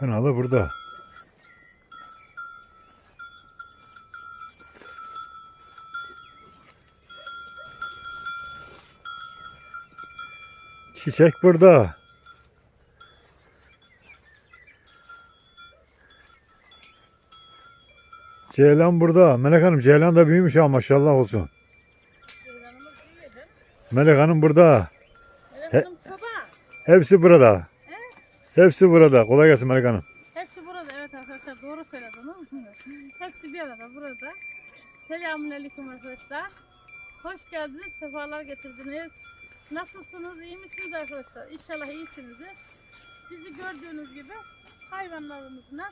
Kanalı burada. Çiçek burada. Ceylan burada. Melek Hanım Ceylan da büyümüş ha maşallah olsun. Melek Hanım burada. Melek Hanım çoban. Hepsi burada. He? Hepsi burada. Kolay gelsin Melek Hanım. Hepsi burada evet arkadaşlar doğru söyledin. Hepsi bir arada burada. Selamünaleyküm arkadaşlar. Hoş geldiniz, sefalar getirdiniz. Nasılsınız, iyi misiniz arkadaşlar? İnşallah iyisinizdir. Bizi gördüğünüz gibi hayvanlarımızla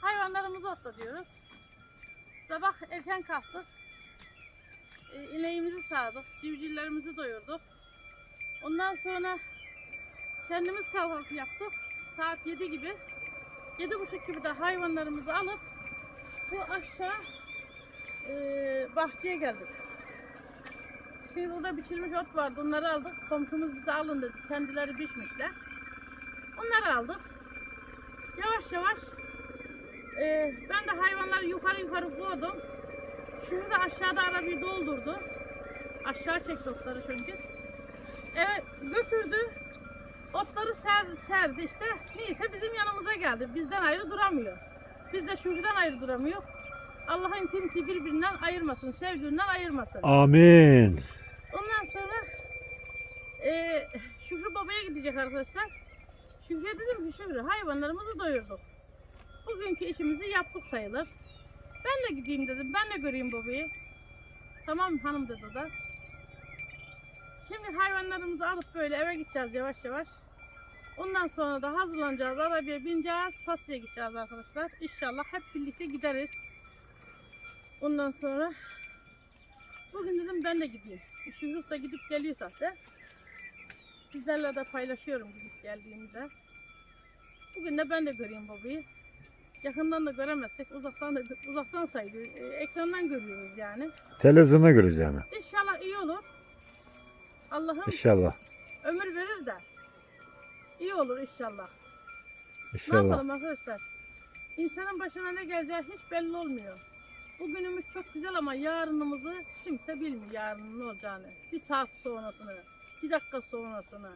hayvanlarımızı otlatıyoruz. Sabah erken kalktık. E, ineğimizi sağdık, civcivlerimizi doyurduk. Ondan sonra kendimiz kahvaltı yaptık. Saat 7 gibi. Yedi buçuk gibi de hayvanlarımızı alıp bu aşağı e, bahçeye geldik. Şimdi burada biçilmiş ot vardı. Onları aldık. Komşumuz bize alın dedi. Kendileri biçmişler. Onları aldık. Yavaş yavaş e, ben de hayvanları yukarı yukarı koydum. Şimdi de aşağıda arabayı doldurdu. Aşağı çekti otları çünkü. Evet götürdü. Otları ser, serdi işte. Neyse bizim yanımıza geldi. Bizden ayrı duramıyor. Biz de Şükrü'den ayrı duramıyor. Allah'ın kimseyi birbirinden ayırmasın. Sevdiğinden ayırmasın. Amin. Ondan sonra eee Şükrü babaya gidecek arkadaşlar. Şükrü'ye dedim ki Şükrü hayvanlarımızı doyurduk. Bugünkü işimizi yaptık sayılır. Ben de gideyim dedim. Ben de göreyim babayı. Tamam hanım dedi o da. Şimdi hayvanlarımızı alıp böyle eve gideceğiz yavaş yavaş. Ondan sonra da hazırlanacağız. Arabaya bineceğiz. Faslı'ya gideceğiz arkadaşlar. İnşallah hep birlikte gideriz. Ondan sonra bugün dedim ben de gideyim. Şükrü da gidip geliyor zaten. Sizlerle de paylaşıyorum gidip geldiğimde. Bugün de ben de göreyim babayı. Yakından da göremezsek uzaktan da uzaktan sayılır. Ee, ekrandan görüyoruz yani. Televizyona görürüz yani. İnşallah iyi olur. Allah'ım İnşallah. ömür verir de iyi olur inşallah. Ne İnşallah. yapalım arkadaşlar? İnsanın başına ne geleceği hiç belli olmuyor. Bugünümüz çok güzel ama yarınımızı kimse bilmiyor yarının ne olacağını. Bir saat sonrasını, bir dakika sonrasını.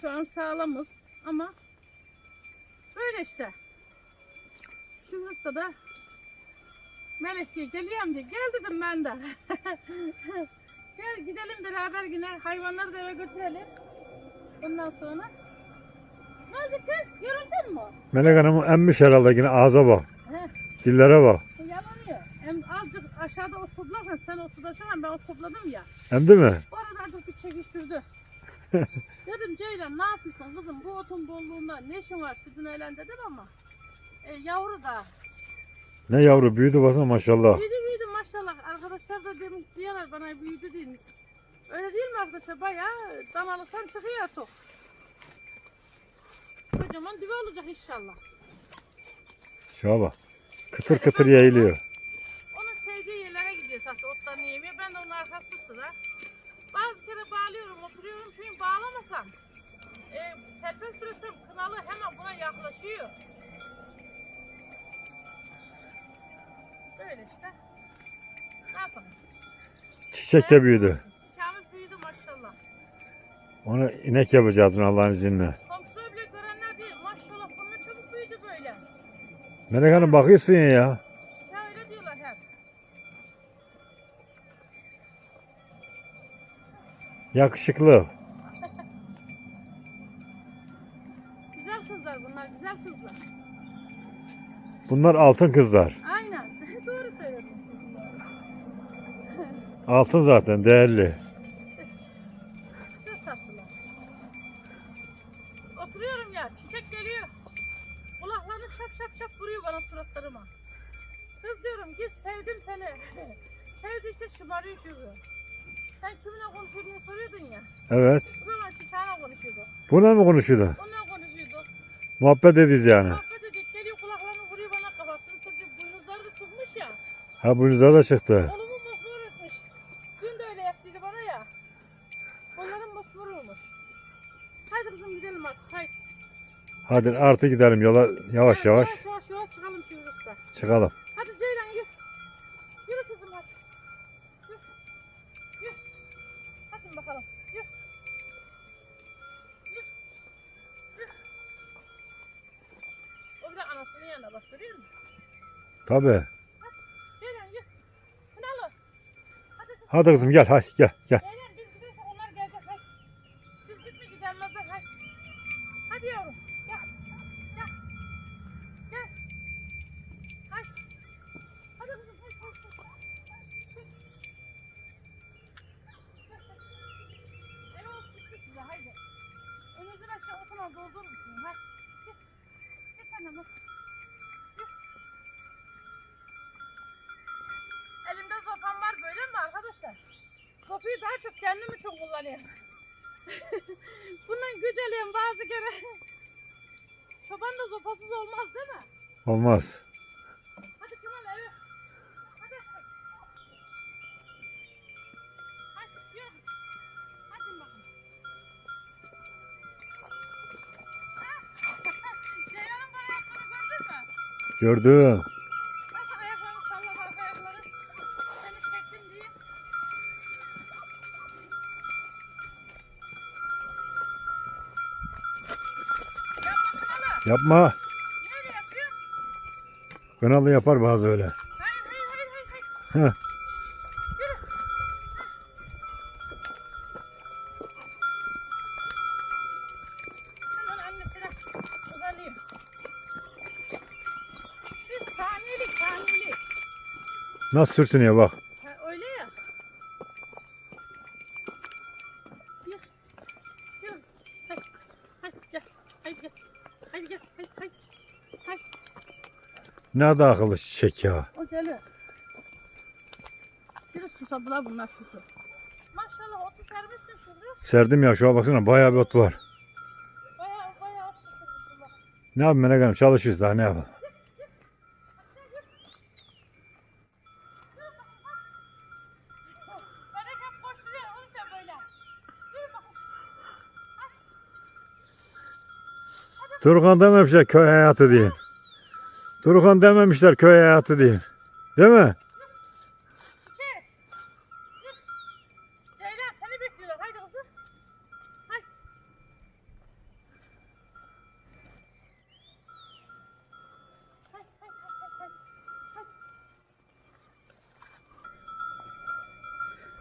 Şu an sağlamız ama böyle işte. Şu hırsta da Melek diyor geliyorum diyor. Gel dedim ben de. Gel gidelim beraber yine hayvanları da eve götürelim. Ondan sonra oldu kız? Yoruldun mu? Melek Hanım emmiş herhalde yine ağza bak. Heh, Dillere bak. yalanıyor. Hem azıcık aşağıda ot toplarsan sen ot tutacaksın ben ot topladım ya. Hem değil mi? O arada azıcık bir çekiştirdi. dedim Ceylan ne yapıyorsun kızım bu otun bolluğunda ne işin var sütün eğlen dedim ama. E, yavru da. Ne yavru büyüdü basın maşallah. Büyüdü büyüdü maşallah. Arkadaşlar da demiş diyorlar bana büyüdü değil. Öyle değil mi arkadaşlar? Bayağı danalıktan çıkıyor tok. Kocaman düve olacak inşallah. Şuna bak. Kıtır kıtır yayılıyor. Onun sevdiği yerlere gidiyor zaten otlarını yemiyor. Ben de onun arkası sıra. Bazı kere bağlıyorum, oturuyorum çünkü bağlamasam e, serbest bıraksam kınalı hemen buna yaklaşıyor. Böyle işte. Ne yapalım? Çiçek de büyüdü. Çiçeğimiz büyüdü maşallah. Onu inek yapacağız Allah'ın izniyle. Melek Hanım bakıyorsun ya. Ya öyle diyorlar hep. Yakışıklı. Güzel kızlar bunlar güzel kızlar. Bunlar altın kızlar. Aynen doğru söyledin. Altın zaten değerli. Evet. O zaman çiçeğine konuşuyordu. Buna mı konuşuyordu? Onunla konuşuyordu. Muhabbet ediyoruz yani. Muhabbet ediyor, geliyor kulaklarını vuruyor bana kafasını sırtıyor. Boynuzları da çıkmış ya. Ha bunuza da çıktı. Kolumu mosmor etmiş. Dün de öyle yaptıydı bana ya. Kollarım mosmor olmuş. Haydi kızım gidelim artık haydi. Hadi artık gidelim yola yavaş Evet, yavaş Yavaş yavaş yola çıkalım şu usta. çıkalım. Hadi Ceylan yürü. Yürü kızım hadi. Yürü. Yürü. Hadi bakalım. Yanına bak görüyor musun? Tabi. Ceylan yürü. Pınalı. Hadi kızım. Hadi gel hay gel gel. Ceylan da sopasız olmaz değil mi? Olmaz. Hadi Kemal eve. Hadi. Hadi gidiyoruz. Hadi bakalım. Ceylan'ın bana yaptığını gördün mü? Gördüm. Yapma. Kınalı yapar bazı öyle. Hayır hayır hayır hayır. Heh. Nasıl sürtünüyor bak. Ha, öyle ya. Gel. Gel. Hadi. Hadi gel. Hadi gel. Hadi gel. Hadi hadi. Hadi. Ne da akıllı çiçek ya. O geliyor. Biraz susadılar bunlar şükür. Maşallah otu sermişsin şükür. Serdim ya şu an baksana bayağı bir ot var. Bayağı bayağı ot bak. Ne yapayım Melek Hanım çalışıyoruz daha ne yapalım. Melek hep koşturuyor onu sen böyle. Dur bakayım. Turkan dememişler köy hayatı diye. Turkan dememişler köy hayatı diye. Değil mi?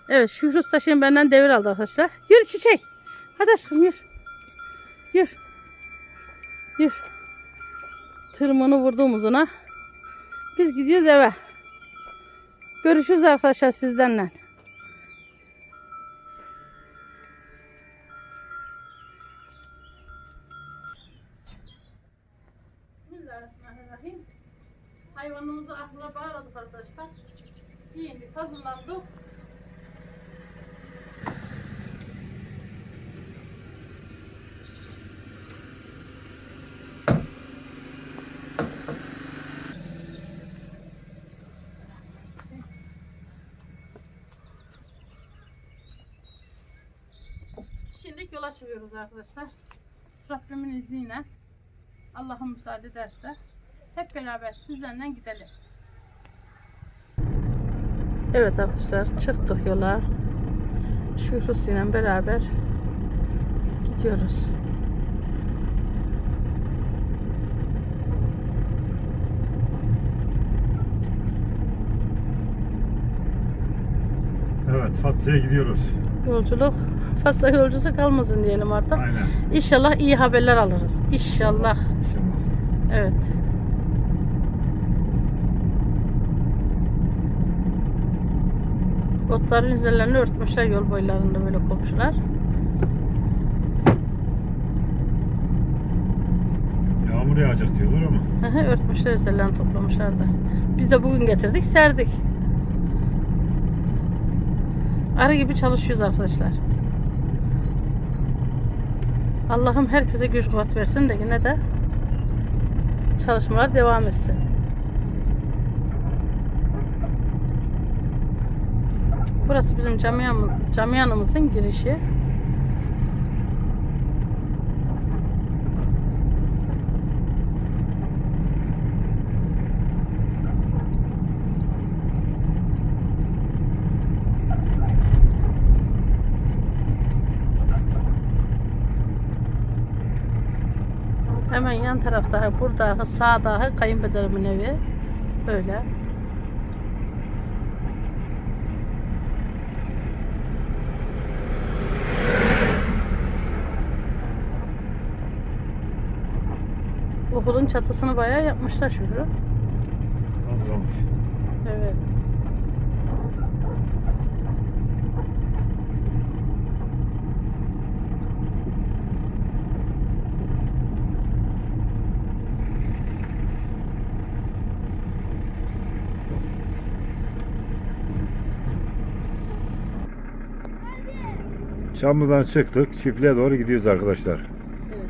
Evet Şükrü Usta şimdi benden devir aldı arkadaşlar. Yürü çiçek. Hadi aşkım yürü. Yürü. Yürü. Tırmanı vurdu omuzuna. Biz gidiyoruz eve. Görüşürüz arkadaşlar sizdenle. Çıkıyoruz arkadaşlar. Rabbimin izniyle Allah'ın müsaade ederse hep beraber sizlerle gidelim. Evet arkadaşlar çıktık yola. Şükrüs ile beraber gidiyoruz. Evet Fatsa'ya gidiyoruz. Yolculuk fazla yolcusu kalmasın diyelim artık. Aynen. İnşallah iyi haberler alırız. İnşallah. İnşallah. Evet. Otların üzerlerini örtmüşler yol boylarında böyle komşular. Yağmur yağacak diyorlar ama. Örtmüşler üzerlerini toplamışlar da. Biz de bugün getirdik serdik. Arı gibi çalışıyoruz arkadaşlar. Allah'ım herkese güç kuvvet versin de yine de çalışmalar devam etsin. Burası bizim camiamız, camianımızın girişi. Hemen yan tarafta burada sağda kayınpederimin evi. Böyle. Okulun çatısını bayağı yapmışlar Şükrü. Az kalmış. Evet. Çamlı'dan çıktık. Çiftliğe doğru gidiyoruz arkadaşlar. Evet.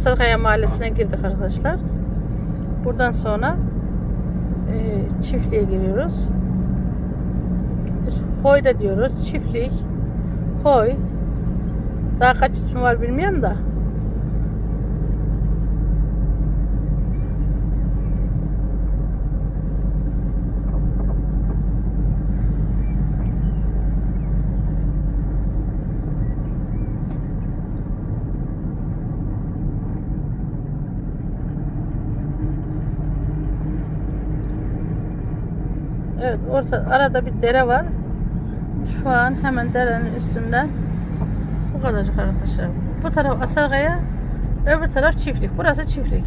Asarkaya Mahallesi'ne girdik arkadaşlar. Buradan sonra e, çiftliğe giriyoruz. Biz Hoyda diyoruz. Çiftlik. Hoy. Daha kaç ismi var bilmiyorum da. Evet orta arada bir dere var. Şu an hemen derenin üstünden bu kadarcık arkadaşlar. Bu taraf Asargaya, öbür taraf çiftlik. Burası çiftlik.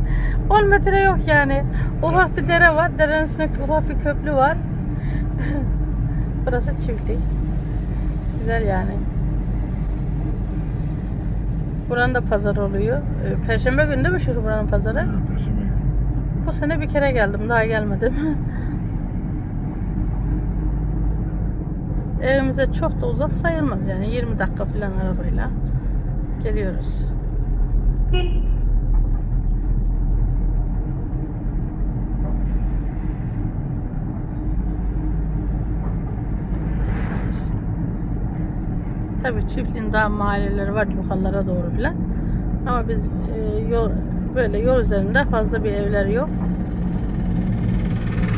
10 metre yok yani. Ufak bir dere var. Derenin üstünde ufak bir köprü var. Burası çiftlik. Güzel yani. Buranın da pazar oluyor. Ee, Perşembe günü değil mi şu buranın pazarı? Ha, Perşembe günü. Bu sene bir kere geldim. Daha gelmedim. Evimize çok da uzak sayılmaz yani 20 dakika falan arabayla geliyoruz. Tabii çiftliğin daha mahalleleri var yukarılara doğru falan. Ama biz e, yol böyle yol üzerinde fazla bir evler yok.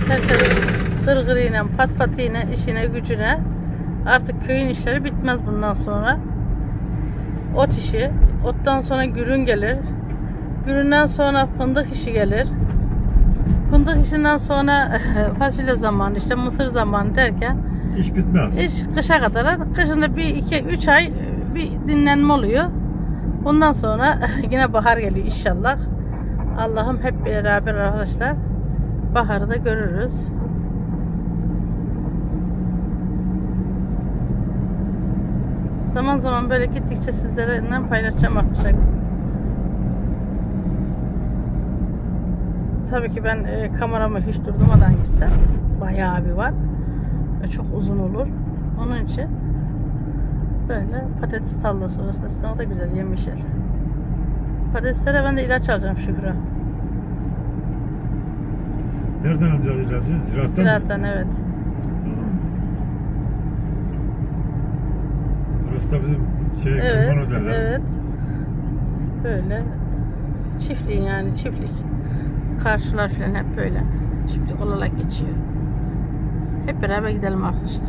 Herkes gırgırıyla, pat patıyla, işine gücüne. Artık köyün işleri bitmez bundan sonra. Ot işi, ottan sonra gürün gelir. Güründen sonra fındık işi gelir. Fındık işinden sonra fasulye zamanı, işte mısır zamanı derken İş bitmez. iş kışa kadar. Kışında bir iki üç ay bir dinlenme oluyor. Ondan sonra yine bahar geliyor inşallah. Allah'ım hep beraber arkadaşlar baharı da görürüz. Zaman zaman böyle gittikçe sizlerle paylaşacağım arkadaşlar. Tabii ki ben e, kameramı hiç durdurmadan gitsem bayağı bir var. Ve çok uzun olur. Onun için böyle patates tarlası orası da da güzel yemyeşil. Patateslere ben de ilaç alacağım Şükrü. Nereden alacağız ilacı? Ziraattan? Ziraattan evet. Tamam. Da bizim şey Evet, kurban öderler. evet. Böyle çiftliğin yani çiftlik. Karşılar falan hep böyle çiftlik olarak geçiyor. Hep beraber gidelim arkadaşlar.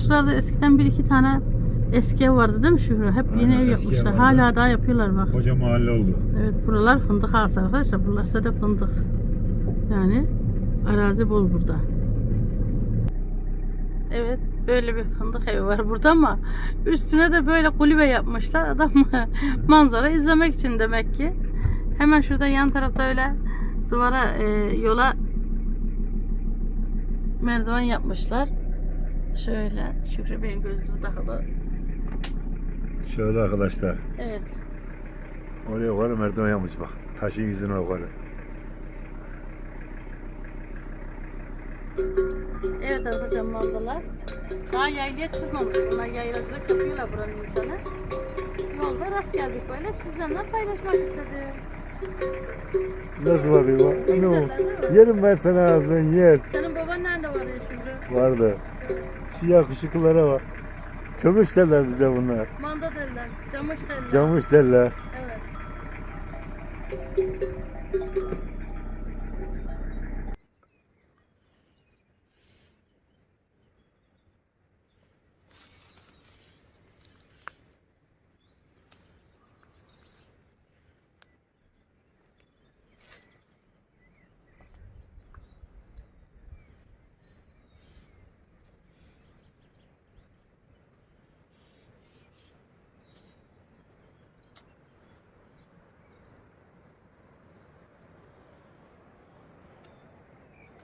Karşılarda eskiden bir iki tane eski ev vardı değil mi Şükrü? Hep yeni Aynen, ev eski ev yapmışlar. vardı. Hala daha yapıyorlar bak. Koca mahalle oldu. Evet buralar fındık ağası arkadaşlar. Buralar da fındık. Yani arazi bol burada. Evet böyle bir fındık evi var burada ama üstüne de böyle kulübe yapmışlar. Adam manzara izlemek için demek ki. Hemen şurada yan tarafta öyle duvara e, yola merdiven yapmışlar. Şöyle Şükrü Bey'in gözlüğü takılı. Şöyle arkadaşlar. Evet. Oraya yukarı merdiven yapmış bak. Taşın yüzüne yukarı. Evet arkadaşlar mandalar. Daha yaylaya çıkmamış. Bunlar yaylacılık yapıyorlar buranın insanı. Yolda rast geldik böyle. Sizlerle paylaşmak istedim. Nasıl bakıyor bak? Ne güzeller o? değil mi? Yerim ben sana ağzını yer. Senin baban nerede var ya şimdi? Vardı. Şu yakışıklılara bak. Kömüş derler bize bunlar. Manda derler, camış derler. Camış derler. Evet.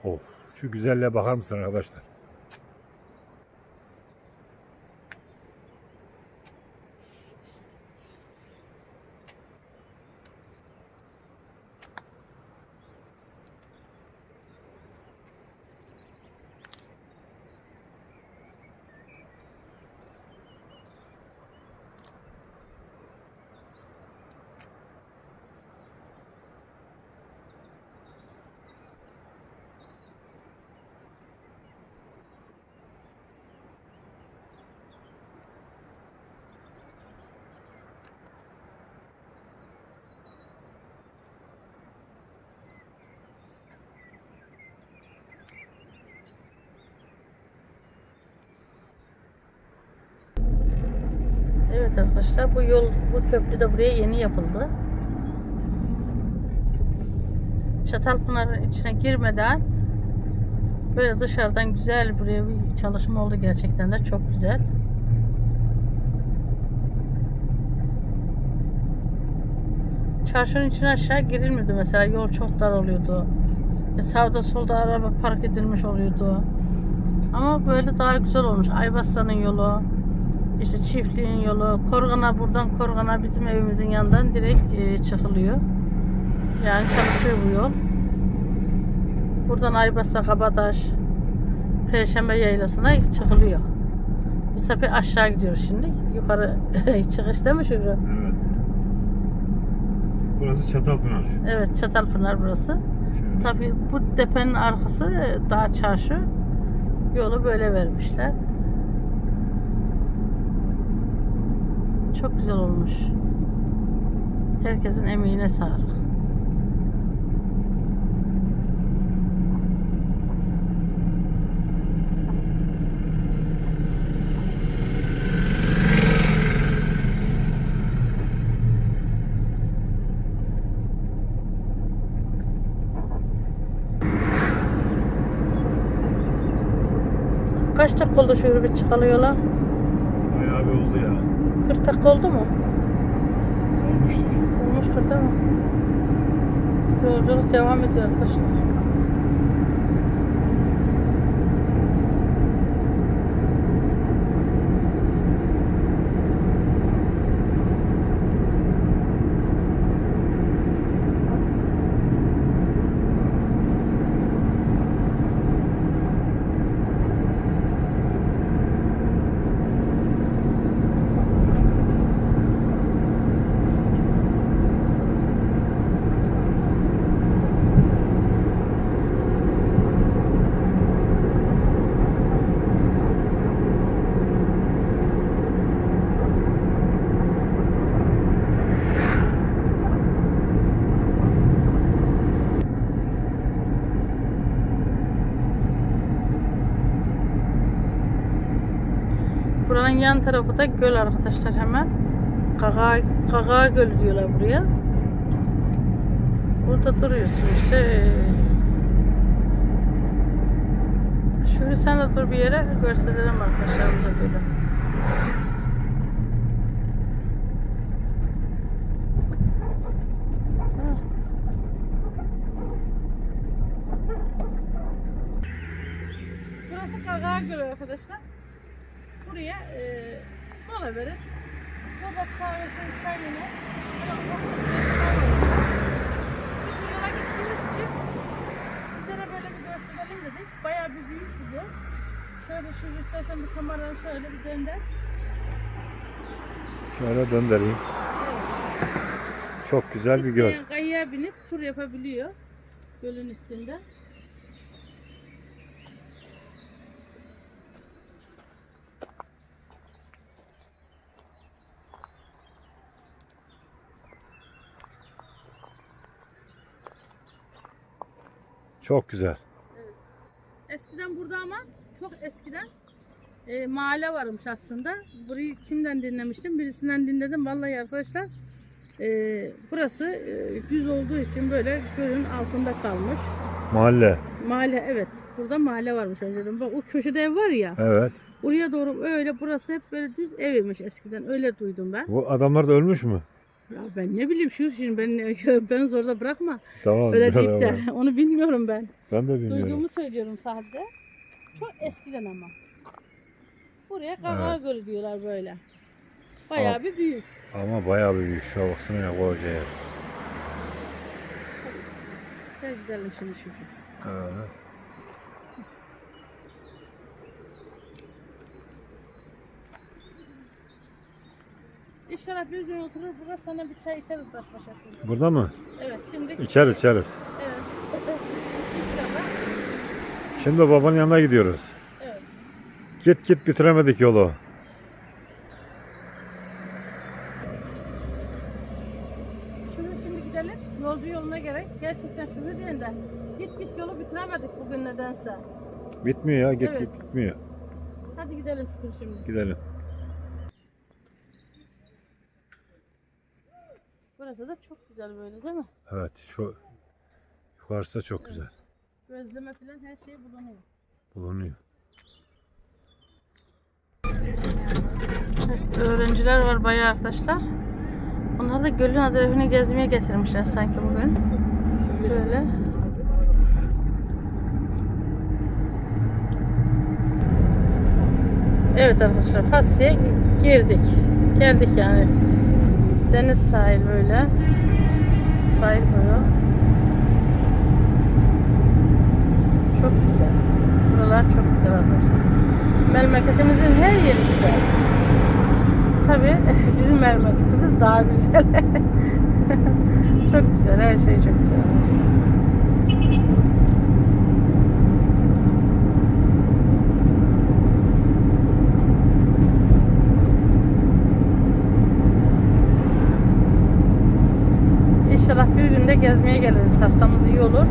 Of. Şu güzelliğe bakar mısın arkadaşlar? Arkadaşlar bu yol, bu köprü de buraya yeni yapıldı. Çatalpınar'ın içine girmeden böyle dışarıdan güzel buraya bir çalışma oldu gerçekten de çok güzel. Çarşının içine aşağı girilmiyordu mesela yol çok dar oluyordu. E, sağda solda araba park edilmiş oluyordu. Ama böyle daha güzel olmuş. Aybaslan'ın yolu, işte çiftliğin yolu, Korgan'a buradan Korgan'a bizim evimizin yanından direkt e, çıkılıyor. Yani çalışıyor bu yol. Buradan Aybas'a, Kabataş, Perşembe Yaylası'na çıkılıyor. Biz tabii aşağı gidiyoruz şimdi. Yukarı çıkış değil mi Şükrü? Evet. Burası Çatalpınar. Evet Çatalpınar burası. Tabii bu tepenin arkası e, dağ çarşı. Yolu böyle vermişler. Çok güzel olmuş. Herkesin emeğine sağlık. Kaç dakika oldu şu bir çıkalı yola? Bayağı bir oldu ya. 40 dakika oldu mu? Olmuştur. Olmuştur değil mi? Yolculuk devam ediyor arkadaşlar. Yan tarafı da göl arkadaşlar hemen. Kaga, Kaga Gölü diyorlar buraya. Burada duruyorsun işte. Şöyle sen de dur bir yere gösterelim arkadaşlarımıza böyle. Burası Kagağa Gölü arkadaşlar. Buraya e, mola verip burada kahvesini, çayını hemen ufak bir restoran var. Biz şu yola gittiğimiz için sizlere böyle bir gösterelim dedik. Bayağı bir büyük bir göl. Şöyle bir kameranı şöyle bir dönder. Şöyle döndüreyim. Çok güzel bir göl. Kayaya binip tur yapabiliyor. Gölün üstünde. Çok güzel. Eskiden burada ama çok eskiden e, mahalle varmış aslında. Burayı kimden dinlemiştim? Birisinden dinledim. Vallahi arkadaşlar e, burası e, düz olduğu için böyle gölün altında kalmış. Mahalle. Mahalle evet. Burada mahalle varmış önceden. Bak o köşede ev var ya. Evet. Oraya doğru öyle burası hep böyle düz evmiş eskiden. Öyle duydum ben. Bu adamlar da ölmüş mü? Ya ben ne bileyim şu şimdi ben ben zorda bırakma. Tamam. Öyle deyip de onu bilmiyorum ben. Ben de bilmiyorum. Duyduğumu söylüyorum sadece. Çok eskiden ama. Buraya Kagağa Evet. Gölü diyorlar böyle. Bayağı Ama- bir büyük. Ama bayağı bir büyük. Şuna baksana ya koca yer. Gel gidelim şimdi şu. şu. Evet. İnşallah bir gün oturur burada sana bir çay içeriz baş başa şurada. Burada mı? Evet şimdi İçeriz içeriz. evet. İnşallah. Şimdi babanın yanına gidiyoruz. Git git bitiremedik yolu. Şimdi şimdi gidelim. Yolcu yoluna gerek. Gerçekten şunu diyen de git git yolu bitiremedik bugün nedense. Bitmiyor ya git Evet. git bitmiyor. Hadi gidelim şükür şimdi. Gidelim. Burası da çok güzel böyle değil mi? Evet şu yukarısı da çok güzel. Gözleme falan her şey bulunuyor. Bulunuyor. Öğrenciler var bayağı arkadaşlar. Onlar da gölün adrefini gezmeye getirmişler sanki bugün. Böyle. Evet arkadaşlar Fasya'ya girdik. Geldik yani. Deniz sahil böyle. Sahil boyu. Çok güzel. Buralar çok güzel arkadaşlar. Memleketimizin her yeri güzel. Tabii bizim memleketimiz daha güzel. çok güzel, her şey çok güzel. arkadaşlar. İnşallah bir günde gezmeye geliriz. Hastamız iyi olur.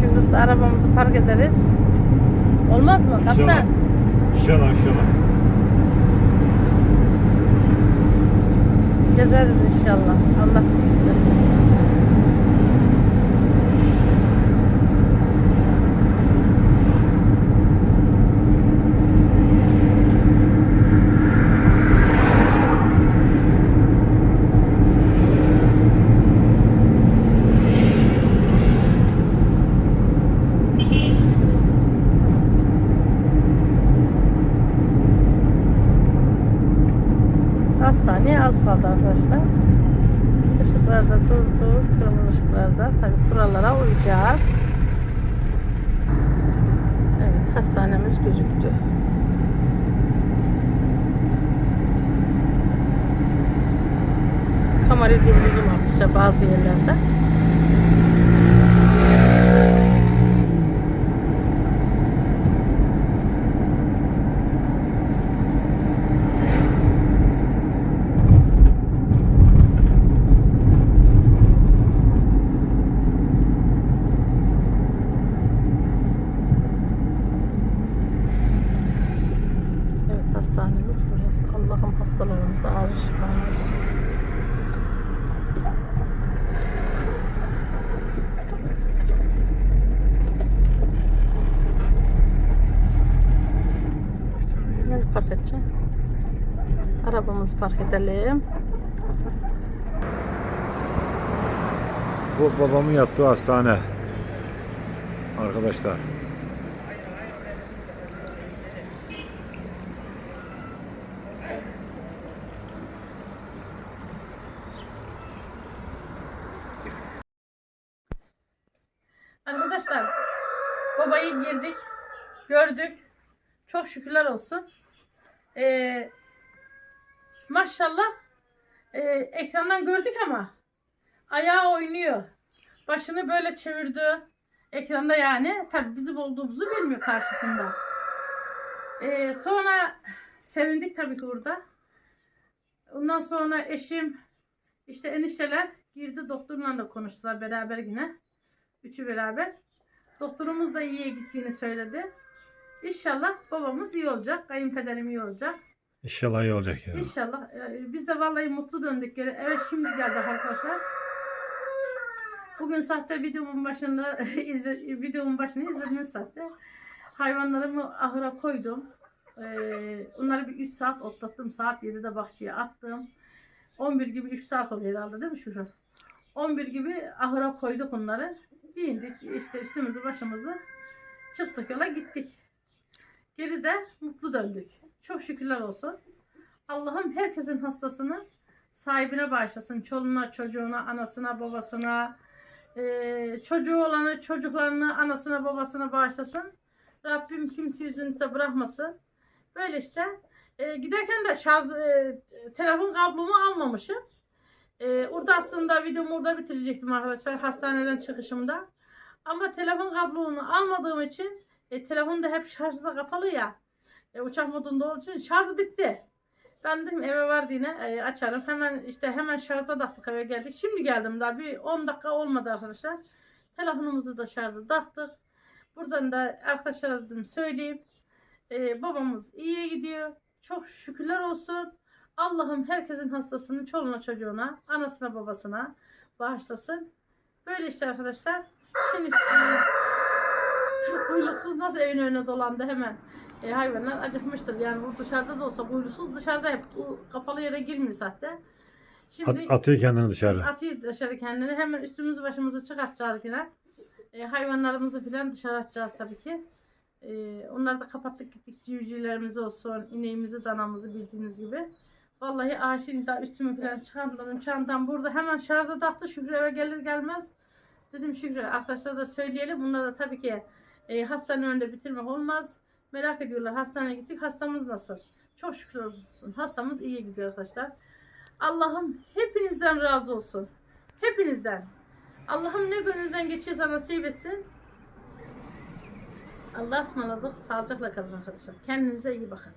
Şu Rus'ta arabamızı park ederiz. Olmaz mı? Kaptan. İnşallah. İnşallah inşallah. Gezeriz inşallah. Allah bilir. Hastaneye az kaldı arkadaşlar. Işıklarda durdu. Kırmızı ışıklarda. Tabii kurallara uyacağız. Evet hastanemiz gözüktü. Kamerayı durdurdum arkadaşlar bazı yerlerde. Evet hastanemiz burası. Allah'ım hastalarımıza ağır şifalar versin. Nereye park edeceğim? Arabamızı park edelim. Bu babamın yattığı hastane. Arkadaşlar. Babayı girdik, gördük. Çok şükürler olsun. Ee, maşallah e, ekrandan gördük ama ayağı oynuyor. Başını böyle çevirdi. Ekranda yani. Tabii bizim olduğumuzu bilmiyor karşısında. Ee, sonra sevindik tabii ki burada. Ondan sonra eşim işte enişteler girdi doktorla da konuştular beraber yine. Üçü beraber. Doktorumuz da iyiye gittiğini söyledi. İnşallah babamız iyi olacak. Kayınpederim iyi olacak. İnşallah iyi olacak ya. İnşallah. Ee, Biz de vallahi mutlu döndük geri. Evet şimdi geldik arkadaşlar. Bugün sahte videomun başında izle, videomun başını izlediniz sahte. Hayvanlarımı ahıra koydum. Ee, onları bir 3 saat otlattım. Saat 7'de bahçeye attım. 11 gibi 3 saat oluyor herhalde değil mi Şuşu? 11 gibi ahıra koyduk onları. Giyindik işte üstümüzü başımızı çıktık yola gittik. Geri de mutlu döndük. Çok şükürler olsun. Allah'ım herkesin hastasını sahibine bağışlasın. Çoluğuna, çocuğuna, anasına, babasına, eee, çocuğu olanı, çocuklarını, anasına, babasına bağışlasın. Rabbim kimse yüzünü de bırakmasın. Böyle işte. Eee, giderken de şarj, eee, telefon kablomu almamışım. Eee, orada aslında videomu orada bitirecektim arkadaşlar hastaneden çıkışımda. Ama telefon kablomu almadığım için e, telefon da hep şarjda kapalı ya. E, uçak modunda olduğu için şarjı bitti. Ben dedim eve var yine e, açarım. Hemen işte hemen şarja taktık eve geldik. Şimdi geldim daha bir 10 dakika olmadı arkadaşlar. Telefonumuzu da şarja taktık. Buradan da arkadaşlara dedim söyleyeyim. E, babamız iyiye gidiyor. Çok şükürler olsun. Allah'ım herkesin hastasını çoluğuna çocuğuna, anasına babasına bağışlasın. Böyle işte arkadaşlar. Şimdi e, Kuyruksuz nasıl evin önüne dolandı hemen. E, hayvanlar acıkmıştır. Yani bu dışarıda da olsa kuyruksuz dışarıda hep o kapalı yere girmiyor zaten. Şimdi At, atıyor kendini dışarı. atıyor dışarı kendini. Hemen üstümüzü başımızı çıkartacağız yine. E, hayvanlarımızı falan dışarı atacağız tabii ki. E, onları da kapattık gittik. Civcivlerimiz olsun, ineğimizi, danamızı bildiğiniz gibi. Vallahi ah şimdi daha üstümü falan çıkarmadım. Çantam burada hemen şarja taktı. Şükrü eve gelir gelmez. Dedim Şükrü arkadaşlara da söyleyelim. Bunlar da tabii ki e, hastane önünde bitirmek olmaz. Merak ediyorlar hastaneye gittik hastamız nasıl? Çok şükür olsun hastamız iyi gidiyor arkadaşlar. Allah'ım hepinizden razı olsun. Hepinizden. Allah'ım ne gönlünüzden geçiyorsa nasip etsin. Allah'a ısmarladık. Sağlıcakla kalın arkadaşlar. Kendinize iyi bakın.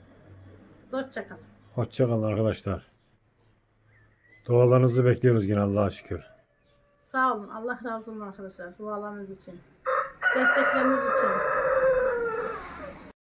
Hoşça kalın. Hoşçakalın arkadaşlar. Dualarınızı bekliyoruz yine Allah'a şükür. Sağ olun. Allah razı olsun arkadaşlar. Dualarınız için. Destekleriniz için.